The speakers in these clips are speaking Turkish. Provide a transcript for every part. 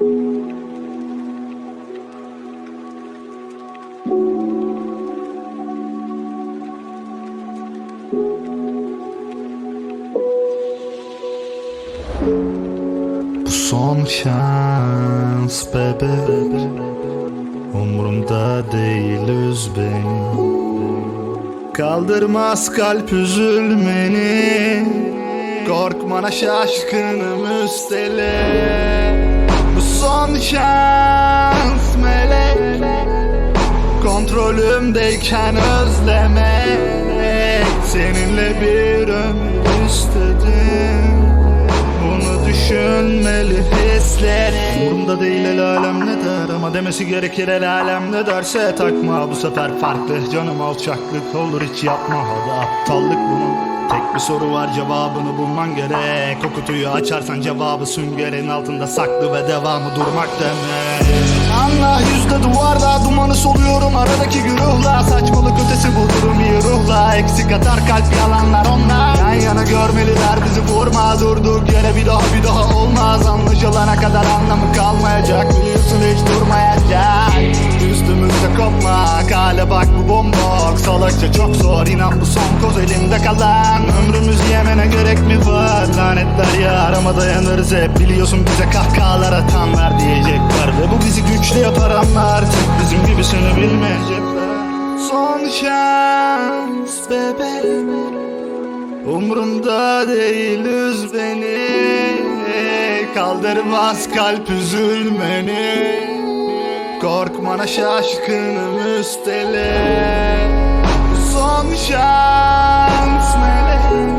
Bu son şans bebe. Umurumda değil üz beni. Kaldırmaz kalp üzülmeni. Korkmana şaşkınım üstelik son şans melek Kontrolümdeyken özlemek Seninle bir ömür istedim. Bunu düşünmeli hislerim Umurumda değil el alem ne der Ama demesi gerekir el alem ne derse. Takma bu sefer farklı Canım alçaklık olur hiç yapma da aptallık bunun Tek bir soru var cevabını bulman gerek. O kutuyu açarsan cevabı süngerin altında saklı Ve devamı durmak demek. Anla yüzde duvarda dumanı soluyorum. Aradaki güruhla Saçmalık ötesi bu durum iyi ruhla. Eksik atar kalp yalanlar onlar. Yan yana görmeliler bizi vurma. Durduk yere bir daha bir daha olmaz Hale bak bu bombok. Salakça çok zor inan bu son koz elimde kalan. Ömrümüz yemene gerek mi var? Lanetler ya arama dayanırız hep. Biliyorsun bize kahkahalar atan ver diyecekler Ve bu bizi güçlü yapar anla artık Bizim gibisini bilmeyecekler Son şans bebeğim. Umrumda değil üz beni. Kaldırmaz kalp üzülmeni Korkmana şaşkınım üstelik Son şans melek.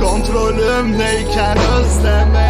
Kontrolümdeyken özlemek